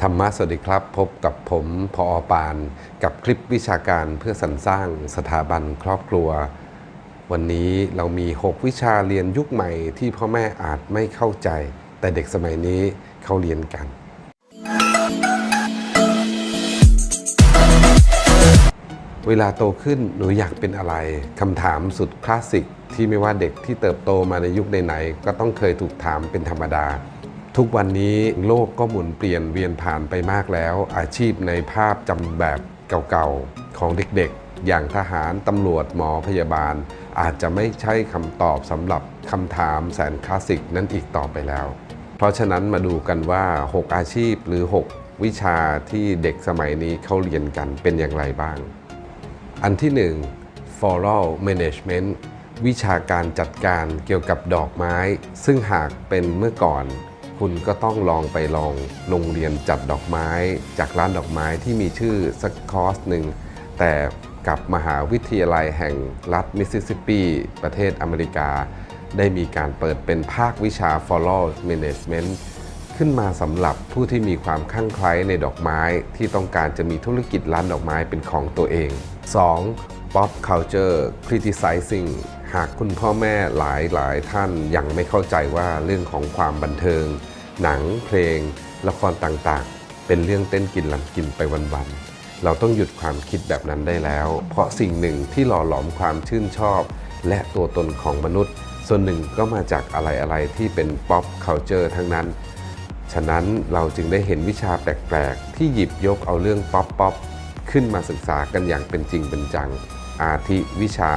ธรรมะสวัสดีครับ พบกับผมพออปาน กับคลิปวิชาการเพื่อสรรสร้างสถาบันครอบครัว วันนี้เรามี 6 วิชาเรียนยุคใหม่ที่พ่อแม่อาจไม่เข้าใจ แต่เด็กสมัยนี้เขาเรียนกัน เวลาโตขึ้นหนูอยากเป็นอะไรคำถามสุดคลาสสิกที่ไม่ว่าเด็กที่เติบโตมาในยุคไหนๆก็ต้องเคยถูกถามเป็นธรรมดา ทุกวันนี้โลกก็หมุนเปลี่ยนเวียนผ่านไปมากแล้ว อาชีพในภาพจำแบบเก่าๆ ของเด็กๆ อย่างทหารตำรวจหมอพยาบาล อาจจะไม่ใช่คำตอบสำหรับคำถามแสนคลาสสิกนั้นอีกต่อไปแล้ว เพราะฉะนั้นมาดูกันว่า 6 อาชีพหรือ 6 วิชาที่เด็กสมัยนี้เขาเรียนกันเป็นอย่างไรบ้าง อันที่ 1 floral management วิชาการจัดการเกี่ยวกับดอกไม้ ซึ่งหากเป็นเมื่อก่อน คุณก็ต้องลองไปลองโรงเรียนจัดดอกไม้ จากร้านดอกไม้ที่มีชื่อสักคอร์สหนึ่งแต่กับมหาวิทยาลัยแห่งรัฐมิสซิสซิปปี ประเทศอเมริกา ได้มีการเปิดเป็นภาควิชา floral management ขึ้นมาสำหรับผู้ที่มีความคลั่งไคล้ในดอกไม้ที่ต้องการจะมีธุรกิจร้านดอกไม้เป็นของตัวเอง 2. pop culture criticizing หากคุณพ่อแม่หลายหลายท่านยังไม่เข้าใจว่าเรื่องของความบันเทิง หนังเพลง ละครต่างๆ เป็นเรื่องเต้นกินลำกินไปวันๆ เราต้องหยุดความคิดแบบนั้นได้แล้ว เพราะสิ่งหนึ่งที่หล่อหลอมความชื่นชอบ และตัวตนของมนุษย์ ส่วนหนึ่งก็มาจากอะไรๆที่เป็น pop culture ทั้งนั้น ฉะนั้นเราจึงได้เห็นวิชาแปลกๆ ที่หยิบยกเอาเรื่องป๊อปป๊อปขึ้นมาศึกษากันอย่างเป็นจริงเป็นจัง อาทิวิชา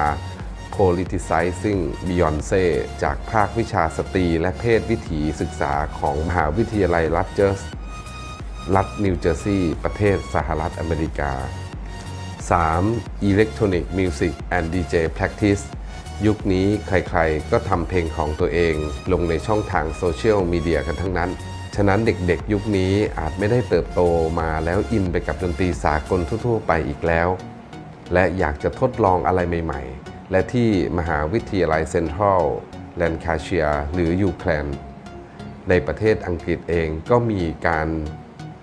politicizing Beyonce จากภาควิชาสตรีและเพศวิถีศึกษาของมหาวิทยาลัยรัฐเจอร์สรัฐนิวเจอร์ซีย์ประเทศสหรัฐอเมริกา 3. Electronic Music and DJ Practice ยุคนี้ใครๆ ก็ทำเพลงของตัวเอง ลงในช่องทางโซเชียลมีเดียกันทั้งนั้น ฉะนั้นเด็กๆ ยุคนี้อาจไม่ได้เติบโตมาแล้วอินไปกับดนตรีสากลทั่วๆ ไปอีกแล้ว และอยากจะทดลองอะไรใหม่ๆ และที่มหาวิทยาลัยเซ็นทรัลแลนคาเชียหรือยูแคลนในประเทศอังกฤษเองก็มีการ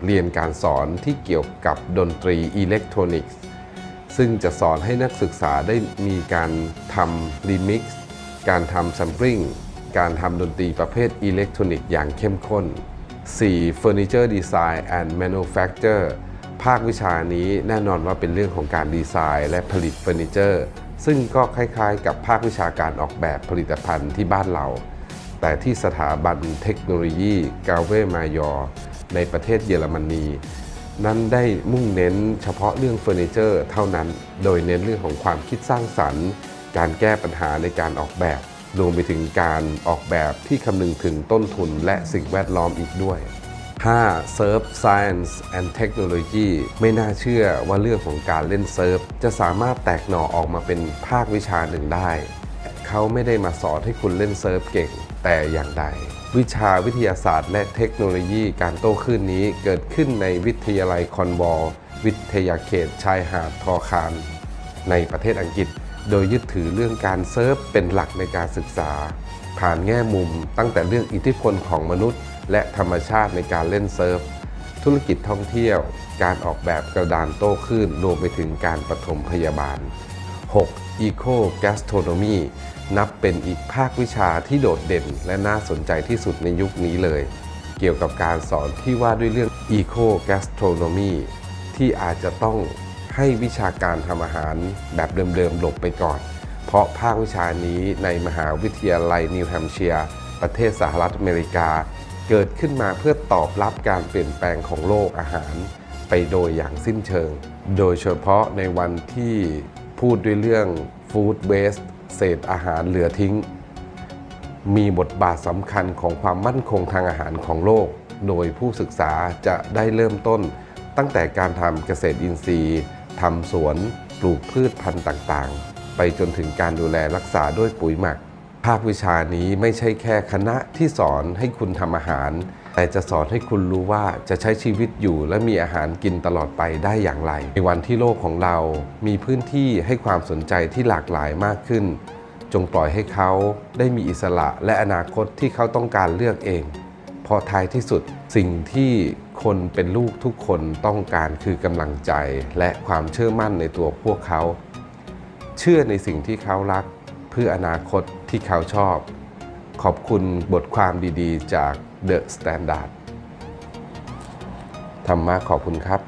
เรียนการสอนที่เกี่ยวกับดนตรีอิเล็กทรอนิกส์ ซึ่งจะสอนให้นักศึกษาได้มีการทำรีมิกซ์การทำซัมปริงการทำดนตรีประเภทอิเล็กทรอนิกส์อย่างเข้มข้น 4. Furniture Design and Manufacture ภาควิชานี้แน่นอนว่าเป็นเรื่องของการดีไซน์ และผลิตเฟอร์นิเจอร์ ซึ่งก็คล้ายๆ กับภาควิชาการออกแบบผลิตภัณฑ์ที่บ้านเรา แต่ที่สถาบันเทคโนโลยีกาเวมายอในประเทศเยอรมนี นั้นได้มุ่งเน้นเฉพาะเรื่องเฟอร์นิเจอร์เท่านั้น โดยเน้นเรื่องของความคิดสร้างสรรค์ การแก้ปัญหาในการออกแบบ รวมไปถึงการออกแบบที่คำนึงถึงต้นทุนและสิ่งแวดล้อมอีกด้วย 5. Surf Science and Technology ไม่น่าเชื่อว่าเรื่องของการเล่นเซิร์ฟ จะสามารถแตกหน่อออกมาเป็นภาควิชาหนึ่งได้ เขาไม่ได้มาสอนให้คุณเล่นเซิร์ฟเก่งแต่อย่างใด วิชาวิทยาศาสตร์และเทคโนโลยีการโต้คลื่นนี้เกิดขึ้นในวิทยาลัยคอนวอลวิทยาเขตชายหาดทอคานในประเทศอังกฤษ โดยยึดถือเรื่องการเซิร์ฟเป็นหลักในการศึกษา ผ่านแง่มุมตั้งแต่เรื่องอิทธิพลของมนุษย์ และธรรมชาติในการเล่นเซิร์ฟ ธุรกิจท่องเที่ยว การออกแบบกระดานโต้คลื่นรวมไปถึงการปฐมพยาบาล 6. Eco Gastronomy นับเป็นอีกภาควิชาที่โดดเด่น และน่าสนใจที่สุดในยุคนี้เลย เกี่ยวกับการสอนที่ว่าด้วยเรื่อง Eco Gastronomy ที่อาจจะต้องให้วิชาการทำอาหารแบบเดิมๆหลบไปก่อน เพราะภาควิชานี้ในมหาวิทยาลัยนิวแฮมเชียร์ ประเทศสหรัฐอเมริกา เกิดขึ้นมาเพื่อตอบรับการเปลี่ยนแปลงของโลกอาหาร ไปโดยอย่างสิ้นเชิง โดยเฉพาะในวันที่พูดด้วยเรื่อง Food Waste เศษอาหารเหลือทิ้ง มีบทบาทสำคัญของความมั่นคงทางอาหารของโลก โดยผู้ศึกษาจะได้เริ่มต้น ตั้งแต่การทำเกษตรอินทรีย์ทำสวน ปลูกพืชพันธุ์ต่างๆ ไปจนถึงการดูแลรักษาด้วยปุ๋ยหมัก ภาควิชานี้ไม่ใช่แค่คณะที่สอนให้คุณทำอาหาร แต่จะสอนให้คุณรู้ว่าจะใช้ชีวิตอยู่และมีอาหารกินตลอดไปได้อย่างไร ในวันที่โลกของเรา มีพื้นที่ให้ความสนใจที่หลากหลายมากขึ้น จงปล่อยให้เขาได้มีอิสระและอนาคตที่เขาต้องการเลือกเองเพราะท้ายที่สุดสิ่งที่คนเป็นลูกทุกคนต้องการคือกำลังใจและความเชื่อมั่นในตัวพวกเขา เชื่อในสิ่งที่เขารัก เพื่ออนาคตที่เขาชอบ ขอบคุณบทความดีๆ จาก The Standard ธรรมะขอบคุณครับ